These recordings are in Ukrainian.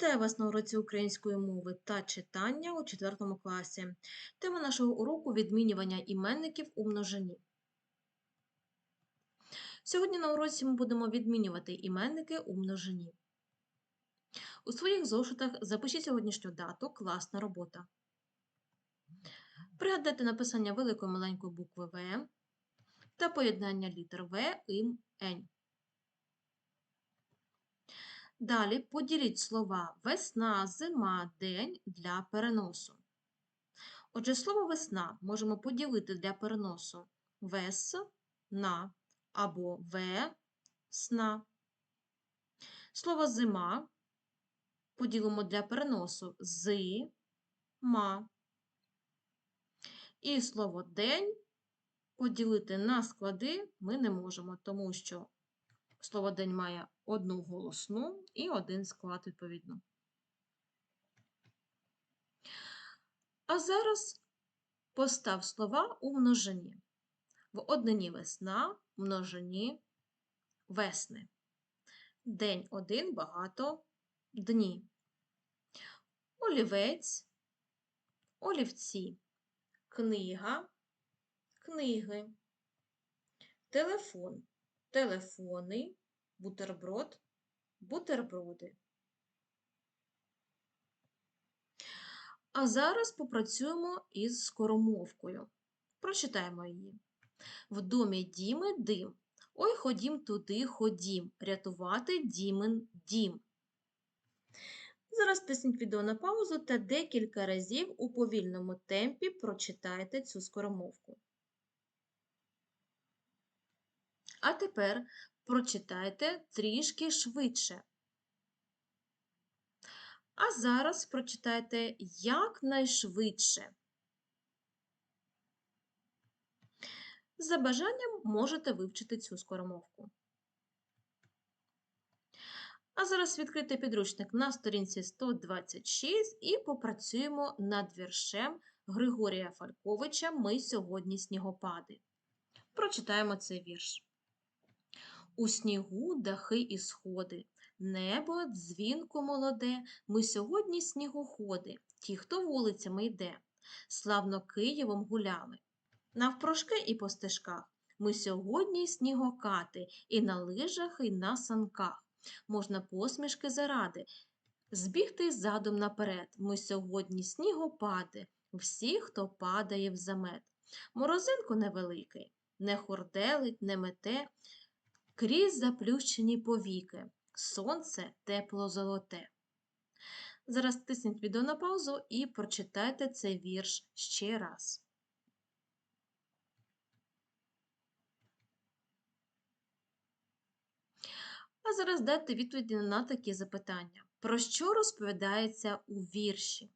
Вітаю вас на уроці української мови та читання у 4 класі. Тема нашого уроку відмінювання іменників у множині. Сьогодні на уроці ми будемо відмінювати іменники у множині. У своїх зошитах запишіть сьогоднішню дату класна робота. Пригадайте написання великої маленької букви В та поєднання літер В, Ім, Ень. Далі поділіть слова весна, зима, день для переносу. Отже, слово весна можемо поділити для переносу вес на або в сна. Слово зима поділимо для переносу з ма. І слово день поділити на склади ми не можемо, тому що слово день має одну голосну і один склад відповідно. А зараз постав слова у множині. В однині весна, в множині весни. День один багато дні. Олівець, олівці, книга, книги, телефон, телефони, бутерброд, бутерброди. А зараз попрацюємо із скоромовкою. Прочитаємо її. В домі Діми дим. Ой, ходім туди, ходім, рятувати Дімин дім. Зараз тисніть відео на паузу та декілька разів у повільному темпі прочитайте цю скоромовку. А тепер прочитайте трішки швидше. А зараз прочитайте якнайшвидше. За бажанням можете вивчити цю скоромовку. А зараз відкрийте підручник на сторінці 126 і попрацюємо над віршем Григорія Фальковича Ми сьогодні снігопади. Прочитаємо цей вірш. У снігу дахи і сходи, небо дзвінко молоде, ми сьогодні снігоходи, ті, хто вулицями йде, славно Києвом гуляли. Навпрошки і по стежках ми сьогодні снігокати, і на лижах, і на санках. Можна посмішки заради, збігти задом наперед. Ми сьогодні снігопади, всі, хто падає в замет. Морозинку невеликий, не хорделить, не мете, крізь заплющені повіки, сонце тепло золоте. Зараз тисніть відео на паузу і прочитайте цей вірш ще раз. А зараз дайте відповіді на такі запитання. Про що розповідається у вірші?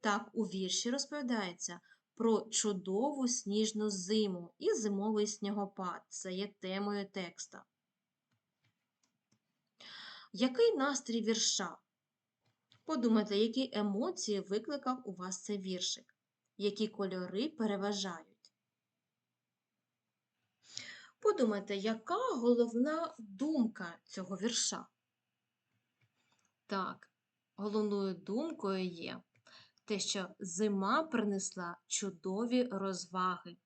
Так, у вірші розповідається про чудову сніжну зиму і зимовий снігопад. Це є темою текста. Який настрій вірша? Подумайте, які емоції викликав у вас цей віршик, які кольори переважають. Подумайте, яка головна думка цього вірша? Так, головною думкою є те, що зима принесла чудові розваги.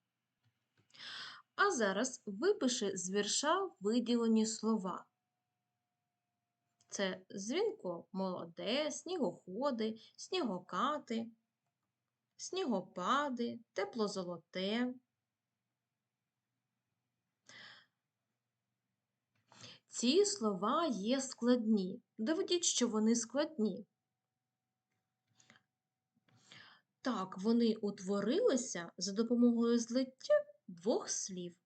А зараз випиши з вірша виділені слова. Це дзвінко молоде, снігоходи, снігокати, снігопади, теплозолоте. Ці слова є складні. Доведіть, що вони складні. Так, вони утворилися за допомогою злиття двох слів.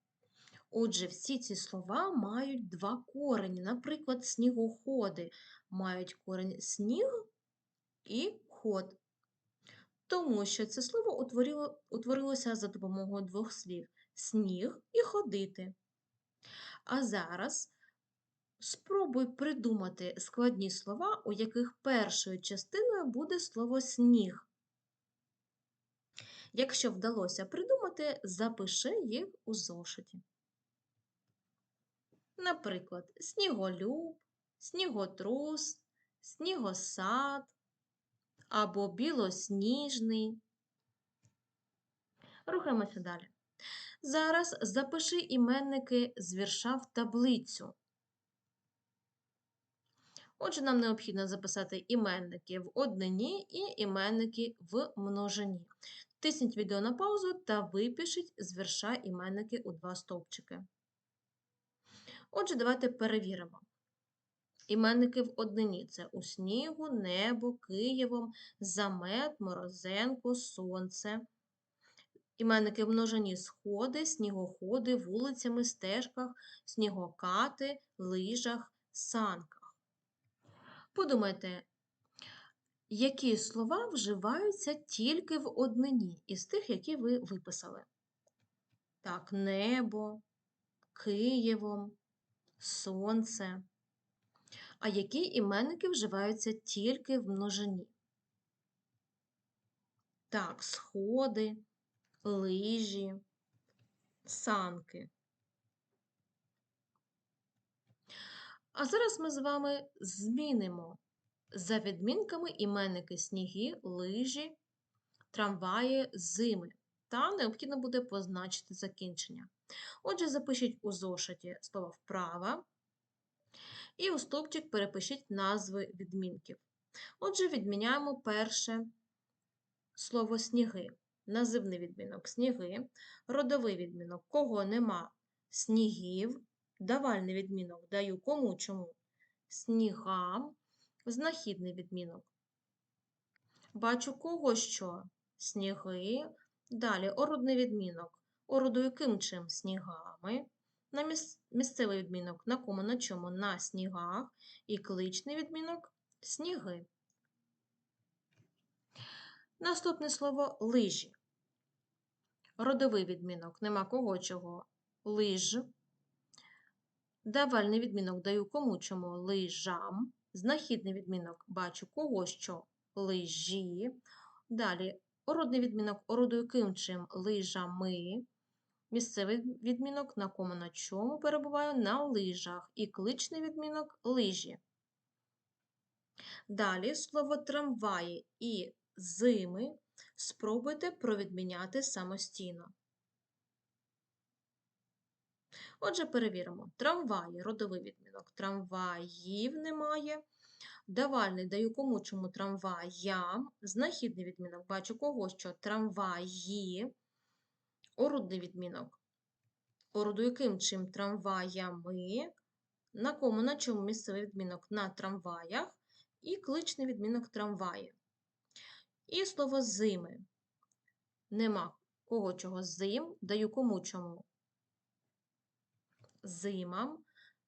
Отже, всі ці слова мають два корені. Наприклад, снігоходи мають корень сніг і ход. Тому що це слово утворило, утворилося за допомогою двох слів сніг і ходити. А зараз спробуй придумати складні слова, у яких першою частиною буде слово сніг. Якщо вдалося придумати, запиши їх у зошиті. Наприклад, сніголюб, сніготрус, снігосад або білосніжний. Рухаємося далі. Зараз запиши іменники з вірша в таблицю. Отже, нам необхідно записати іменники в однині і іменники в множині. Тисніть відео на паузу та випишіть з вірша іменники у два стовпчики. Отже, давайте перевіримо. Іменники в однині це у снігу, небо, Києвом, замет, морозенко, сонце. Іменники в множині сходи, снігоходи, вулицями, стежках, снігокати, лижах, санках. Подумайте, які слова вживаються тільки в однині із тих, які ви виписали? Так, небо, Києвом, сонце. А які іменники вживаються тільки в множині? Так, сходи, лижі, санки. А зараз ми з вами змінимо за відмінками іменники сніги, лижі, трамваї, зими. Та необхідно буде позначити закінчення. Отже, запишіть у зошиті слово вправа і у стовпчик перепишіть назви відмінків. Отже, відміняємо перше слово сніги. Називний відмінок сніги, родовий відмінок кого нема снігів, давальний відмінок даю кому чому снігам, знахідний відмінок. Бачу кого що сніги. Далі орудний відмінок. Орудую ким чим снігами. На місцевий відмінок на кому на чому на снігах. І кличний відмінок сніги. Наступне слово лижі. Родовий відмінок нема кого чого лиж. Давальний відмінок даю кому чому лижам. Знахідний відмінок бачу кого що лижі. Далі орудний відмінок орудую ким чим лижами. Місцевий відмінок на кому на чому перебуваю на лижах. І кличний відмінок лижі. Далі слово трамваї і зими спробуйте провідміняти самостійно. Отже, перевіримо. Трамваї, родовий відмінок. Трамваїв немає. Давальний даю кому чому трамваям. Знахідний відмінок. Бачу кого що трамваї. Орудний відмінок. Орудую ким чим трамваями. На кому, на чому місцевий відмінок на трамваях. І кличний відмінок трамваї. І слово зими. Нема кого чого зим, даю кому чому. Зимам.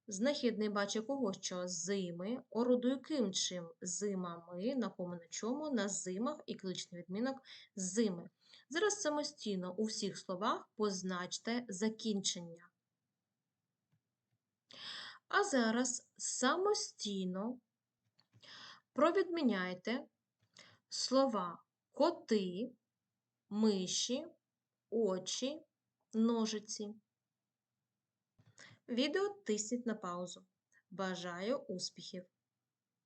Знахідний бачить кого що зими, орудую ким чим зимами, на чому, на зимах і кличний відмінок зими. Зараз самостійно у всіх словах позначте закінчення. А зараз самостійно провідміняйте слова коти, миші, очі, ножиці. Відео тисніть на паузу. Бажаю успіхів!